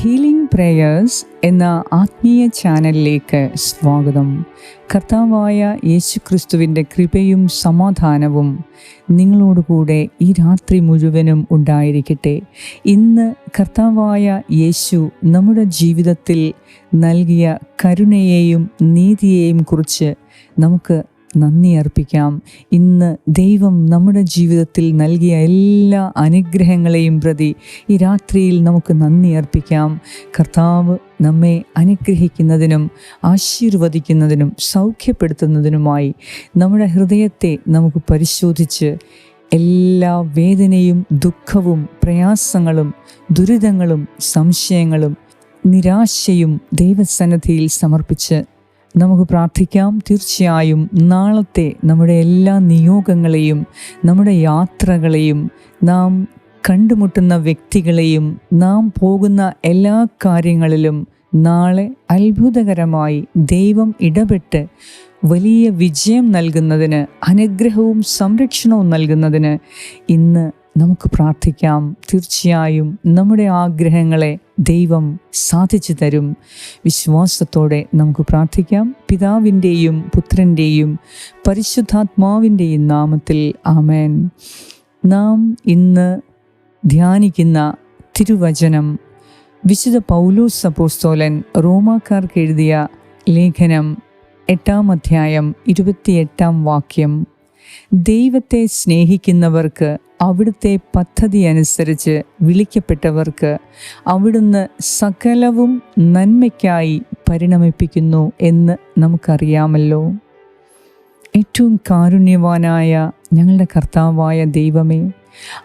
Healing prayers എന്ന ആത്മീയ ചാനലിലേക്ക് സ്വാഗതം. കർത്താവായ യേശു ക്രിസ്തുവിന്റെ കൃപയും സമാധാനവും നിങ്ങളോടുകൂടെ ഈ രാത്രി മുഴുവനും ഉണ്ടായിരിക്കട്ടെ. ഇന്ന് കർത്താവായ യേശു നമ്മുടെ ജീവിതത്തിൽ നൽകിയ കരുണയെയും നീതിയെയും കുറിച്ച് നമുക്ക് നന്ദി അർപ്പിക്കാം. ഇന്ന് ദൈവം നമ്മുടെ ജീവിതത്തിൽ നൽകിയ എല്ലാ അനുഗ്രഹങ്ങളെയും പ്രതി ഈ രാത്രിയിൽ നമുക്ക് നന്ദി അർപ്പിക്കാം. കർത്താവ് നമ്മെ അനുഗ്രഹിക്കുന്നതിനും ആശീർവദിക്കുന്നതിനും സൗഖ്യപ്പെടുത്തുന്നതിനുമായി നമ്മുടെ ഹൃദയത്തെ നമുക്ക് പരിശോധിച്ച് എല്ലാ വേദനയും ദുഃഖവും പ്രയാസങ്ങളും ദുരിതങ്ങളും സംശയങ്ങളും നിരാശയും ദൈവസന്നദ്ധിയിൽ സമർപ്പിച്ച് നമുക്ക് പ്രാർത്ഥിക്കാം. തീർച്ചയായും നാളത്തെ നമ്മുടെ എല്ലാ നിയോഗങ്ങളെയും നമ്മുടെ യാത്രകളെയും നാം കണ്ടുമുട്ടുന്ന വ്യക്തികളെയും നാം പോകുന്ന എല്ലാ കാര്യങ്ങളിലും നാളെ അത്ഭുതകരമായി ദൈവം ഇടപെട്ട് വലിയ വിജയം നൽകുന്നതിന് അനുഗ്രഹവും സംരക്ഷണവും നൽകുന്നതിന് ഇന്ന് നമുക്ക് പ്രാർത്ഥിക്കാം. തീർച്ചയായും നമ്മുടെ ആഗ്രഹങ്ങളെ ദൈവം സാധിച്ചു തരും. വിശ്വാസത്തോടെ നമുക്ക് പ്രാർത്ഥിക്കാം. പിതാവിന്റെയും പുത്രന്റെയും പരിശുദ്ധാത്മാവിന്റെയും നാമത്തിൽ ആമേൻ. നാം ഇന്ന് ധ്യാനിക്കുന്ന തിരുവചനം വിശുദ്ധ പൗലോസ് അപ്പോസ്തോലൻ റോമാക്കാർക്ക് എഴുതിയ ലേഖനം എട്ടാം അധ്യായം ഇരുപത്തിയെട്ടാം വാക്യം. ദൈവത്തെ സ്നേഹിക്കുന്നവർക്ക് അവിടുത്തെ പദ്ധതി അനുസരിച്ച് വിളിക്കപ്പെട്ടവർക്ക് അവിടുന്ന് സകലവും നന്മയ്ക്കായി പരിണമിപ്പിക്കുന്നു എന്ന് നമുക്കറിയാമല്ലോ. ഏറ്റവും കാരുണ്യവാനായ ഞങ്ങളുടെ കർത്താവായ ദൈവമേ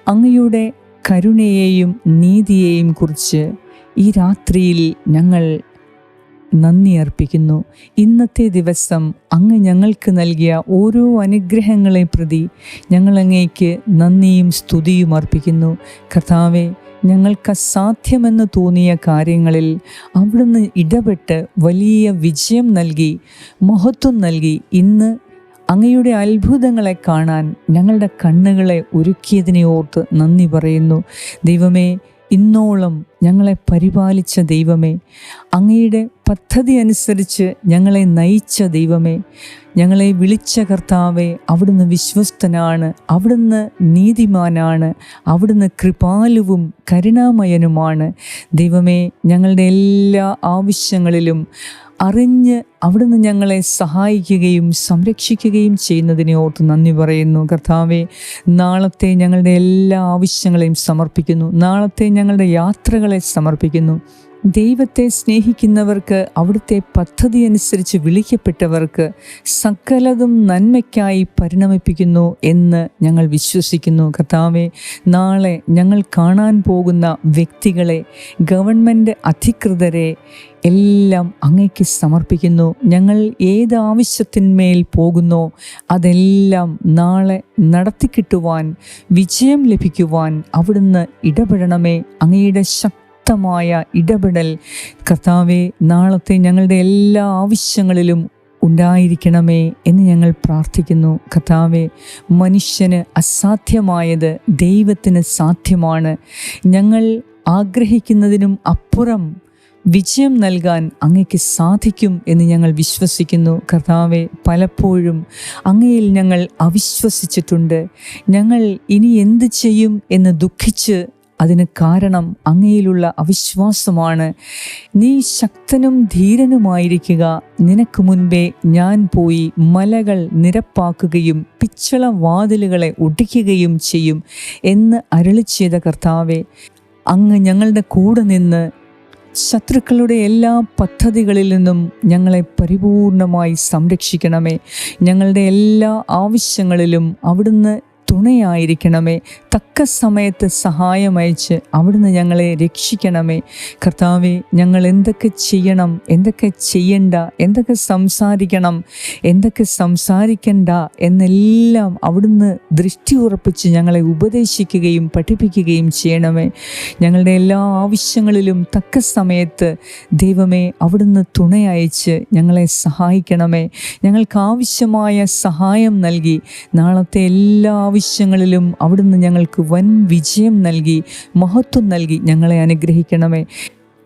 അങ്ങയുടെ കരുണയെയും നീതിയെയും കുറിച്ച് ഈ രാത്രിയിൽ ഞങ്ങൾ നന്ദി അർപ്പിക്കുന്നു. ഇന്നത്തെ ദിവസം അങ്ങ് ഞങ്ങൾക്ക് നൽകിയ ഓരോ അനുഗ്രഹങ്ങളെ പ്രതി ഞങ്ങളങ്ങേക്ക് നന്ദിയും സ്തുതിയും അർപ്പിക്കുന്നു. കർത്താവെ ഞങ്ങൾക്ക് അസാധ്യമെന്ന് തോന്നിയ കാര്യങ്ങളിൽ അവിടുന്ന് ഇടപെട്ട് വലിയ വിജയം നൽകി മഹത്വം നൽകി. ഇന്ന് അങ്ങയുടെ അത്ഭുതങ്ങളെ കാണാൻ ഞങ്ങളുടെ കണ്ണുകളെ ഒരുക്കിയതിനെ ഓർത്ത് നന്ദി പറയുന്നു. ദൈവമേ ഇന്നോളം ഞങ്ങളെ പരിപാലിച്ച ദൈവമേ അങ്ങയുടെ പദ്ധതി അനുസരിച്ച് ഞങ്ങളെ നയിച്ച ദൈവമേ ഞങ്ങളെ വിളിച്ച കർത്താവെ അവിടുന്ന് വിശ്വസ്തനാണ് അവിടുന്ന് നീതിമാനാണ് അവിടുന്ന് കൃപാലുവും കരുണാമയനുമാണ്. ദൈവമേ ഞങ്ങളുടെ എല്ലാ ആവശ്യങ്ങളിലും അറിഞ്ഞ് അവിടുന്ന് ഞങ്ങളെ സഹായിക്കുകയും സംരക്ഷിക്കുകയും ചെയ്യുന്നതിനെ ഓർത്ത് നന്ദി പറയുന്നു. കർത്താവെ നാളത്തെ ഞങ്ങളുടെ എല്ലാ ആവശ്യങ്ങളെയും സമർപ്പിക്കുന്നു. നാളത്തെ ഞങ്ങളുടെ യാത്രകളെ സമർപ്പിക്കുന്നു. ദൈവത്തെ സ്നേഹിക്കുന്നവർക്ക് അവിടുത്തെ പദ്ധതി അനുസരിച്ച് വിളിക്കപ്പെട്ടവർക്ക് സകലതും നന്മയ്ക്കായി പരിണമിപ്പിക്കുന്നു എന്ന് ഞങ്ങൾ വിശ്വസിക്കുന്നു. കർത്താവെ നാളെ ഞങ്ങൾ കാണാൻ പോകുന്ന വ്യക്തികളെ ഗവൺമെന്റ് അധികൃതരെ എല്ലാം അങ്ങയ്ക്ക് സമർപ്പിക്കുന്നു. ഞങ്ങൾ ഏത് ആവശ്യത്തിന്മേൽ പോകുന്നോ അതെല്ലാം നാളെ നടത്തിക്കിട്ടുവാൻ വിജയം ലഭിക്കുവാൻ അവിടുന്ന് ഇടപെടണമേ. അങ്ങയുടെ ശക്തമായ ഇടപെടൽ. കർത്താവെ നാളത്തെ ഞങ്ങളുടെ എല്ലാ ആവശ്യങ്ങളിലും ഉണ്ടായിരിക്കണമേ എന്ന് ഞങ്ങൾ പ്രാർത്ഥിക്കുന്നു. കഥാവെ മനുഷ്യന് അസാധ്യമായത് ദൈവത്തിന് സാധ്യമാണ്. ഞങ്ങൾ ആഗ്രഹിക്കുന്നതിനും അപ്പുറം വിജയം നൽകാൻ അങ്ങയ്ക്ക് സാധിക്കും എന്ന് ഞങ്ങൾ വിശ്വസിക്കുന്നു. കർത്താവെ പലപ്പോഴും അങ്ങയിൽ ഞങ്ങൾ അവിശ്വസിച്ചിട്ടുണ്ട്. ഞങ്ങൾ ഇനി എന്ത് ചെയ്യും എന്ന് ദുഃഖിച്ച് അതിന് കാരണം അങ്ങയിലുള്ള അവിശ്വാസമാണ്. നീ ശക്തനും ധീരനുമായിരിക്കുക. നിനക്ക് മുൻപേ ഞാൻ പോയി മലകൾ നിരപ്പാക്കുകയും പിച്ചള വാതിലുകളെ ഒടിക്കുകയും ചെയ്യും എന്ന് അരളി ചെയ്ത കർത്താവെ അങ്ങ് ഞങ്ങളുടെ കൂടെ നിന്ന് ശത്രുക്കളുടെ എല്ലാ പദ്ധതികളിൽ നിന്നും ഞങ്ങളെ പരിപൂർണമായി സംരക്ഷിക്കണമേ. ഞങ്ങളുടെ എല്ലാ ആവശ്യങ്ങളിലും അവിടുന്ന് തുണയായിരിക്കണമേ. തക്ക സമയത്ത് സഹായമയച്ച് അവിടുന്ന് ഞങ്ങളെ രക്ഷിക്കണമേ. കർത്താവെ ഞങ്ങൾ എന്തൊക്കെ ചെയ്യണം എന്തൊക്കെ ചെയ്യണ്ട എന്തൊക്കെ സംസാരിക്കണം എന്തൊക്കെ സംസാരിക്കണ്ട എന്നെല്ലാം അവിടുന്ന് ദൃഷ്ടി ഉറപ്പിച്ച് ഞങ്ങളെ ഉപദേശിക്കുകയും പഠിപ്പിക്കുകയും ചെയ്യണമേ. ഞങ്ങളുടെ എല്ലാ ആവശ്യങ്ങളിലും തക്ക സമയത്ത് ദൈവമേ അവിടുന്ന് തുണയയച്ച് ഞങ്ങളെ സഹായിക്കണമേ. ഞങ്ങൾക്ക് ആവശ്യമായ സഹായം നൽകി നാളത്തെ എല്ലാ ആവശ്യങ്ങളിലും അവിടുന്ന് ഞങ്ങൾക്ക് വൻ വിജയം നൽകി മഹത്വം നൽകി ഞങ്ങളെ അനുഗ്രഹിക്കണമേ.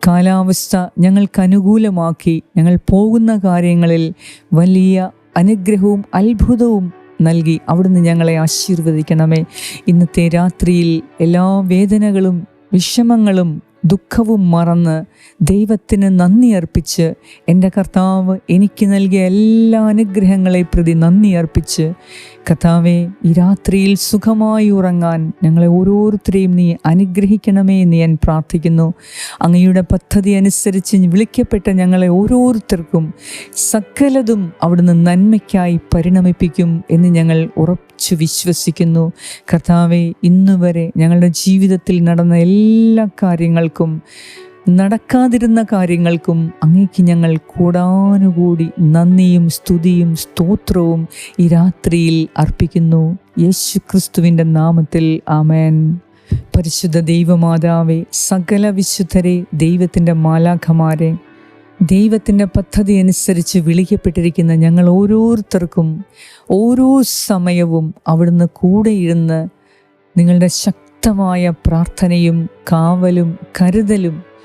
കാലാവസ്ഥ ഞങ്ങൾക്ക് അനുകൂലമാക്കി ഞങ്ങൾ പോകുന്ന കാര്യങ്ങളിൽ വലിയ അനുഗ്രഹവും അത്ഭുതവും നൽകി അവിടുന്ന് ഞങ്ങളെ ആശീർവദിക്കണമേ. ഇന്നത്തെ രാത്രിയിൽ എല്ലാ വേദനകളും വിഷമങ്ങളും ദുഃഖവും മറന്ന് ദൈവത്തിന് നന്ദി അർപ്പിച്ച് എന്റെ കർത്താവ് എനിക്ക് നൽകിയ എല്ലാ അനുഗ്രഹങ്ങളെ പ്രതി നന്ദി അർപ്പിച്ച് കർത്താവെ ഈ രാത്രിയിൽ സുഖമായി ഉറങ്ങാൻ ഞങ്ങളെ ഓരോരുത്തരെയും നീ അനുഗ്രഹിക്കണമേ എന്ന് ഞാൻ പ്രാർത്ഥിക്കുന്നു. അങ്ങയുടെ പദ്ധതി അനുസരിച്ച് വിളിക്കപ്പെട്ട ഞങ്ങളെ ഓരോരുത്തർക്കും സകലതും അവിടുന്ന് നന്മയ്ക്കായി പരിണമിപ്പിക്കും എന്ന് ഞങ്ങൾ ഉറച്ചു വിശ്വസിക്കുന്നു. കർത്താവെ ഇന്നുവരെ ഞങ്ങളുടെ ജീവിതത്തിൽ നടന്ന എല്ലാ കാര്യങ്ങൾക്കും നടക്കാതിരുന്ന കാര്യങ്ങൾക്കും അങ്ങേക്ക് ഞങ്ങൾ കൂടാനുകൂടി നന്ദിയും സ്തുതിയും സ്തോത്രവും ഈ രാത്രിയിൽ അർപ്പിക്കുന്നു. യേശു ക്രിസ്തുവിന്റെ നാമത്തിൽ ആമേൻ. പരിശുദ്ധ ദൈവമാതാവെ സകല വിശുദ്ധരെ ദൈവത്തിന്റെ മാലാഖമാരെ ദൈവത്തിന്റെ പദ്ധതി അനുസരിച്ച് വിളിക്കപ്പെട്ടിരിക്കുന്ന ഞങ്ങൾ ഓരോരുത്തർക്കും ഓരോ സമയവും അവിടുന്ന് കൂടെ ഇരുന്ന് നിങ്ങളുടെ ശക്തമായ പ്രാർത്ഥനയും കാവലും കരുതലും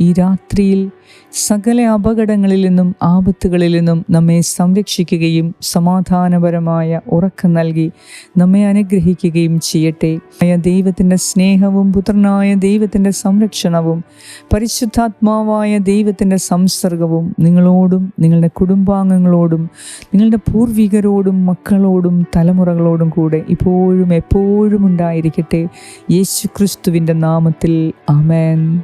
ഈ രാത്രിയിൽ സകല അപകടങ്ങളിൽ നിന്നും ആപത്തുകളിൽ നിന്നും നമ്മെ സംരക്ഷിക്കുകയും സമാധാനപരമായ ഉറക്കം നൽകി നമ്മെ അനുഗ്രഹിക്കുകയും ചെയ്യട്ടെ. ആയ ദൈവത്തിന്റെ സ്നേഹവും പുത്രനായ ദൈവത്തിന്റെ സംരക്ഷണവും പരിശുദ്ധാത്മാവായ ദൈവത്തിന്റെ സംസർഗവും നിങ്ങളോടും നിങ്ങളുടെ കുടുംബാംഗങ്ങളോടും നിങ്ങളുടെ പൂർവികരോടും മക്കളോടും തലമുറകളോടും കൂടെ ഇപ്പോഴും എപ്പോഴും ഉണ്ടായിരിക്കട്ടെ. യേശു ക്രിസ്തുവിന്റെ നാമത്തിൽ. ആമേൻ.